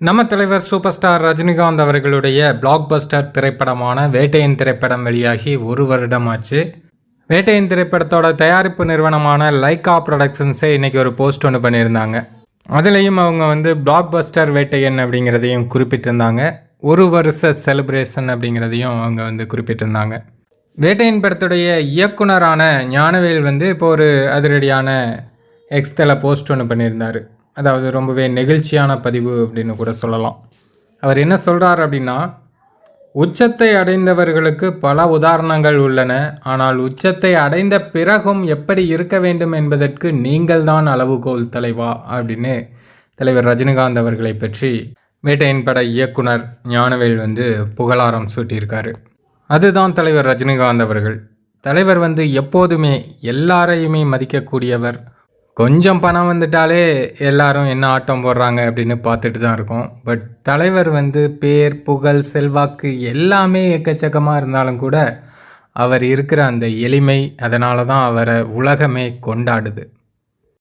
நம்ம தலைவர் super star Rajinikanth அவர்களுடைய பிளாக் பஸ்டர் திரைப்படமான வேட்டையின் திரைப்படம் வெளியாகி ஒரு வருடமாச்சு. வேட்டையின் திரைப்படத்தோட தயாரிப்பு நிறுவனமான லைக்கா ப்ரொடக்ஷன்ஸே இன்றைக்கி ஒரு போஸ்ட் ஒன்று பண்ணியிருந்தாங்க. அதுலேயும் அவங்க வந்து பிளாக் பஸ்டர் வேட்டையன் அப்படிங்கிறதையும் குறிப்பிட்டிருந்தாங்க. ஒரு வருஷ செலிப்ரேஷன் அப்படிங்கிறதையும் அவங்க வந்து குறிப்பிட்டிருந்தாங்க. வேட்டையின் படத்துடைய இயக்குனரான ஞானவேல் வந்து இப்போ ஒரு அதிரடியான எக்ஸ்தல போஸ்ட் ஒன்று பண்ணியிருந்தார். அதாவது ரொம்பவே நெகிழ்ச்சியான பதிவு அப்படின்னு கூட சொல்லலாம். அவர் என்ன சொல்கிறார் அப்படின்னா உச்சத்தை அடைந்தவர்களுக்கு பல உதாரணங்கள் உள்ளன ஆனால் உச்சத்தை அடைந்த பிறகும் எப்படி இருக்க வேண்டும் என்பதற்கு நீங்கள்தான் அளவுகோல் தலைவா அப்படின்னு தலைவர் ரஜினிகாந்த் அவர்களை பற்றி வேட்டையின் பட இயக்குனர் ஞானவேல் வந்து புகழாரம் சூட்டியிருக்காரு. அதுதான் தலைவர் ரஜினிகாந்த் அவர்கள். தலைவர் வந்து எப்போதுமே எல்லாரையுமே மதிக்கக்கூடியவர். கொஞ்சம் பணம் வந்துட்டாலே எல்லாரும் என்ன ஆட்டம் போடுறாங்க அப்படின்னு பார்த்துட்டு தான் இருக்கோம். பட் தலைவர் வந்து பேர் புகழ் செல்வாக்கு எல்லாமே எக்கச்சக்கமாக இருந்தாலும் கூட அவர் இருக்கிற அந்த எளிமை அதனால தான் அவரை உலகமே கொண்டாடுது.